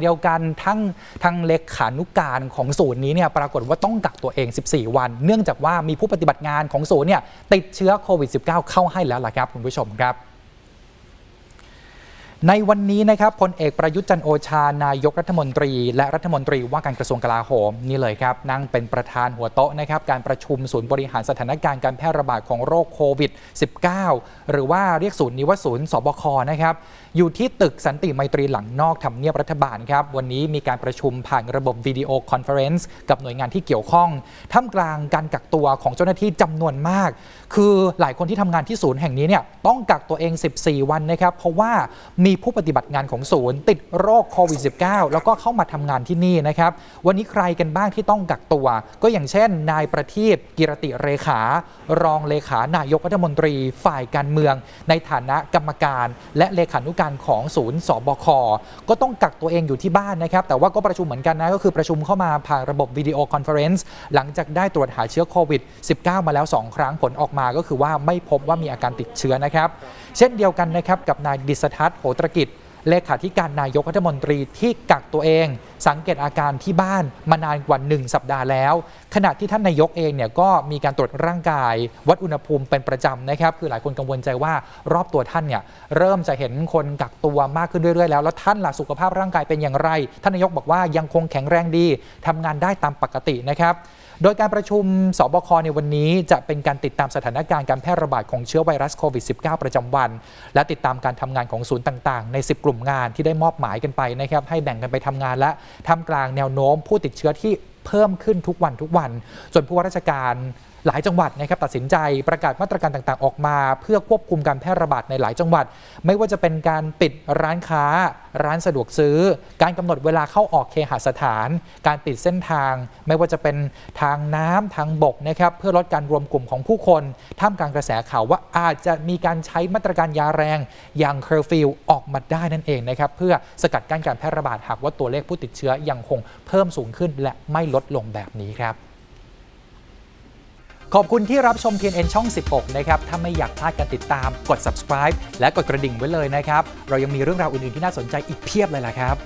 เดียวกันทั้งทางเลขานุการของศูนย์นี้เนี่ยปรากฏว่าต้องกักตัวเอง 14 วัน เนื่องจากว่ามีผู้ปฏิบัติงานของศูนย์เนี่ยติดเชื้อโควิด -19 เข้าให้แล้วล่ะครับคุณผู้ชมครับ ในวันนี้นะครับพลเอกประยุทธ์จันโอชานายกรัฐมนตรี และรัฐมนตรีว่าการกระทรวงกลาโหมนี่เลยครับ นั่งเป็นประธานหัวโต๊ะนะครับการประชุมศูนย์บริหารสถานการณ์การแพร่ระบาดของโรคโควิด -19 หรือว่าเรียกศูนย์นี้ว่าศูนย์สบคนะครับอยู่ที่ตึกสันติไมตรีหลังนอกทำเนียบรัฐบาลครับ วันนี้มีการประชุมผ่านระบบวิดีโอคอนเฟอเรนซ์กับหน่วยงานที่เกี่ยวข้องท่ามกลางการกักตัวของเจ้าหน้าที่จำนวนมาก คือหลายคนที่ทำงานที่ศูนย์แห่งนี้เนี่ยต้องกักตัวเอง 14 วันนะครับเพราะว่ามีีผู้ปฏิบัติงานของศูนย์ ติดโรคโควิด -19 แล้วก็เข้ามาทำงานที่นี่นะครับ วันนี้ใครกันบ้างที่ต้องกักตัว ก็อย่างเช่น นายประทีปกิรติเรขา รองเลขานายกรัฐมนตรีฝ่ายการเมือง ในฐานะกรรมการ และเลขานุการของศูนย์สบค ก็ต้องกักตัวเองอยู่ที่บ้านนะครับ แต่ว่าก็ประชุมเหมือนกันนะก็คือประชุมเข้ามาผ่านระบบวิดีโอคอนเฟอเรนซ์หลังจากได้ตรวจหาเชื้อโควิด -19 มาแล้ว 2 ครั้งผลออกมาก็คือว่าไม่พบว่ามีอาการติดเชื้อนะครับ เช่นเดียวกันนะครับกับนายดิษทัศน์โหตรกิจ เลขาธิการนายกรัฐมนตรีที่กักตัวเอง สังเกตอาการที่บ้านมานานกว่า 1 สัปดาห์แล้ว ขณะที่ท่านนายกเองเนี่ยก็มีการตรวจร่างกาย วัดอุณหภูมิเป็นประจำนะครับ คือหลายคนกังวลใจว่ารอบตัวท่านเนี่ยเริ่มจะเห็นคนกักตัวมากขึ้นเรื่อยๆแล้ว แล้วท่านล่ะสุขภาพร่างกายเป็นอย่างไร ท่านนายกบอกว่ายังคงแข็งแรงดีทำงานได้ตามปกตินะครับโดยการประชุมสบคในวันนี้จะเป็นการติดตามสถานการณ์การแพร่ระบาดของเชื้อไวรัสโควิด -19 ประจำวัน และติดตามการทำงานของศูนย์ต่าง ๆ ใน 10 กลุ่มงานที่ได้มอบหมายกันไปนะครับให้แบ่งกันไปทำงานและทำกลางแนวโน้มผู้ติดเชื้อที่เพิ่มขึ้นทุกวันทุกวัน จนผู้ว่าราชการ หลายจังหวัดนะครับตัดสินใจประกาศมาตรการต่างๆ ออกมา เพื่อควบคุมการแพร่ระบาดในหลายจังหวัด ไม่ว่าจะเป็นการปิดร้านค้า ร้านสะดวกซื้อ การกำหนดเวลาเข้าออกเคหสถาน การปิดเส้นทาง ไม่ว่าจะเป็นทางน้ำทางบกนะครับเพื่อลดการรวมกลุ่มของผู้คนท่ามกลางกระแสข่าวว่าอาจจะมีการใช้มาตรการยาแรง อย่างเคอร์ฟิวออกมาได้นั่นเองนะครับเพื่อสกัดกั้นการแพร่ระบาดหากว่าตัวเลขผู้ติดเชื้อยังคงเพิ่มสูงขึ้นและไม่ลดลงแบบนี้ครับ ขอบคุณที่รับชม TNN ช่อง 16 นะครับ ถ้าไม่อยากพลาดการติดตาม กด subscribe และกดกระดิ่งไว้เลยนะครับ เรายังมีเรื่องราวอื่น ๆ ที่น่าสนใจอีกเพียบเลยล่ะครับ